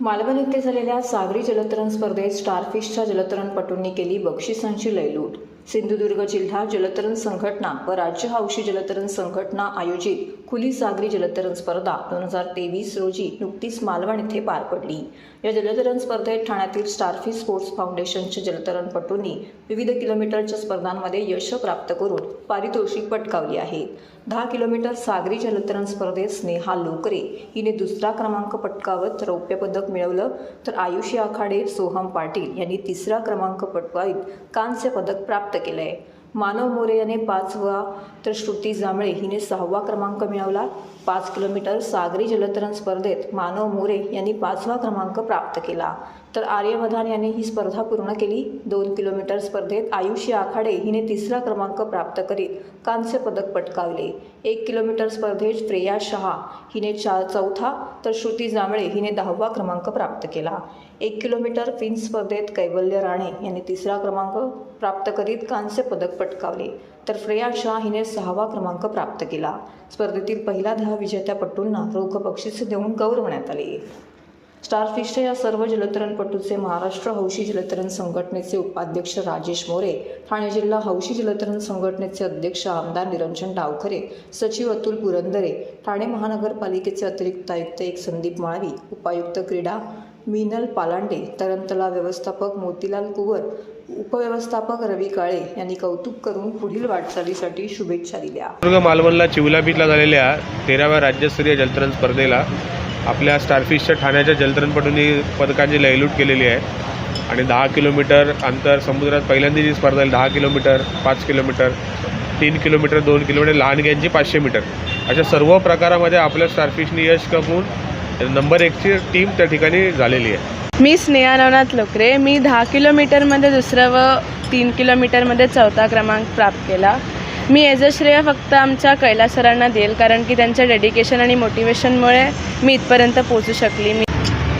मालवण येथे झालेल्या सागरी जलतरण स्पर्धेत स्टारफिशच्या जलतरणपटूंनी केली बक्षिसांची लयलूट सिंधुदुर्ग जिल्हा जलतरण संघटना व राज्य हौशी जलतरण संघटना आयोजित खुली सागरी जलतरण स्पर्धा दोन हजार तेवीस रोजी नुकतीच मालवण येथे पार पडली. या जलतरण स्पर्धेत ठाण्यातील स्टारफी स्पोर्ट्स फाउंडेशनच्या जलतरणपटूंनी विविध किलोमीटरच्या स्पर्धांमध्ये यश प्राप्त करून पारितोषिक पटकावली आहे. दहा किलोमीटर सागरी जलतरण स्पर्धेत स्नेहा लोकरे हिने दुसरा क्रमांक पटकावत रौप्य पदक मिळवलं. तर आयुषी आखाडे सोहम पाटील यांनी तिसरा क्रमांक पटवाईत कांस्य पदक प्राप्त केलं आहे मानव मोरे याने पाचवा तर श्रुती जांभळे हिने सहावा क्रमांक मिळवला. पाच किलोमीटर सागरी जलतरण स्पर्धेत मानव मोरे यांनी पाचवा क्रमांक प्राप्त केला. तर आर्यवधान यांनी ही स्पर्धा पूर्ण केली. दोन किलोमीटर स्पर्धेत आयुषी आखाडे हिने तिसरा क्रमांक प्राप्त करीत कांस्य पदक पटकावले. एक किलोमीटर स्पर्धेत प्रेया शहा हिने चा चौथा तर श्रुती जांभळे हिने दहावा क्रमांक प्राप्त केला. एक किलोमीटर फिन स्पर्धेत कैवल्य राणे यांनी तिसरा क्रमांक प्राप्त करीत कांस्य पदक पटकावले. तर फ्रेया शाह हिने सहावा क्रमांक प्राप्त केला. स्पर्धेतील पहिला दहा विजेत्या पटूंना रोख बक्षीस देऊन गौरवण्यात आले. स्टारफिशच्या या सर्व जलतरणपटूचे महाराष्ट्र हौशी जलतरण संघटनेचे उपाध्यक्ष राजेश मोरे ठाणे जिल्हा हौशी जलतरण संघटनेचे अध्यक्ष आमदार निरंजन डावखरे सचिव अतुल पुरंदरे ठाणे महानगरपालिकेचे अतिरिक्त आयुक्त एक संदीप माळवी उपायुक्त क्रीडा मिनल पालांडे तरणतला व्यवस्थापक मोतीलाल कुवर उपव्यवस्थापक रवी काळे यांनी कौतुक करून पुढील वाटचालीसाठी शुभेच्छा दिल्या. दुर्ग मालवणला चिवला बीचला झालेल्या तेराव्या राज्यस्तरीय जलतरण स्पर्धेला आपल्या स्टारफिशच्या ठाण्याच्या जलतरणपटूंनी पदकांची लयलूट केलेली आहे. आणि दहा किलोमीटर अंतर समुद्रात पहिल्यांदा जी स्पर्धा दहा किलोमीटर पाच किलोमीटर तीन किलोमीटर दोन किलोमीटर लहानग्यांची पाचशे मीटर. अशा सर्व प्रकारामध्ये आपल्या स्टारफिशनी यश कमवून नंबर एकची टीम त्या ठिकाणी झालेली आहे. मी स्नेहा नवनाथ लोकरे. मी दहा किलोमीटरमध्ये दुसरं व तीन किलोमीटरमध्ये चौथा क्रमांक प्राप्त केला. मी याचं श्रेय फक्त आमच्या कैलास सरांना देईल कारण की त्यांच्या डेडिकेशन आणि मोटिवेशनमुळे मी इथपर्यंत पोहोचू शकली मी.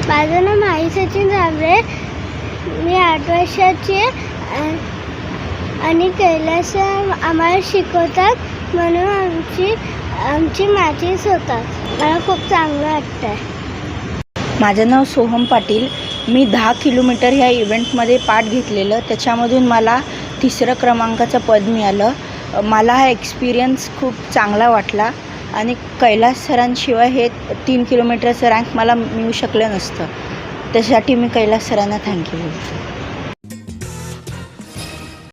माझं नाव माही सचिन जांभळे. मी आठ वर्षाची आणि कैलास आम्हाला शिकवतात म्हणून आमची आमची मॅचेस होतात मला खूप चांगलं वाटतं आहे माझं नाव सोहम पाटील. मी दहा किलोमीटर ह्या इव्हेंटमध्ये पार्ट घेतलेलं. त्याच्यामधून मला तिसरं क्रमांकाचं पद मिळालं. मला हा एक्सपिरियन्स खूप चांगला वाटला. आणि कैलास सरांशिवाय हे तीन किलोमीटरचं रँक मला मिळू शकलं नसतं. त्यासाठी मी कैलास सरांना थँक्यू बोलतो.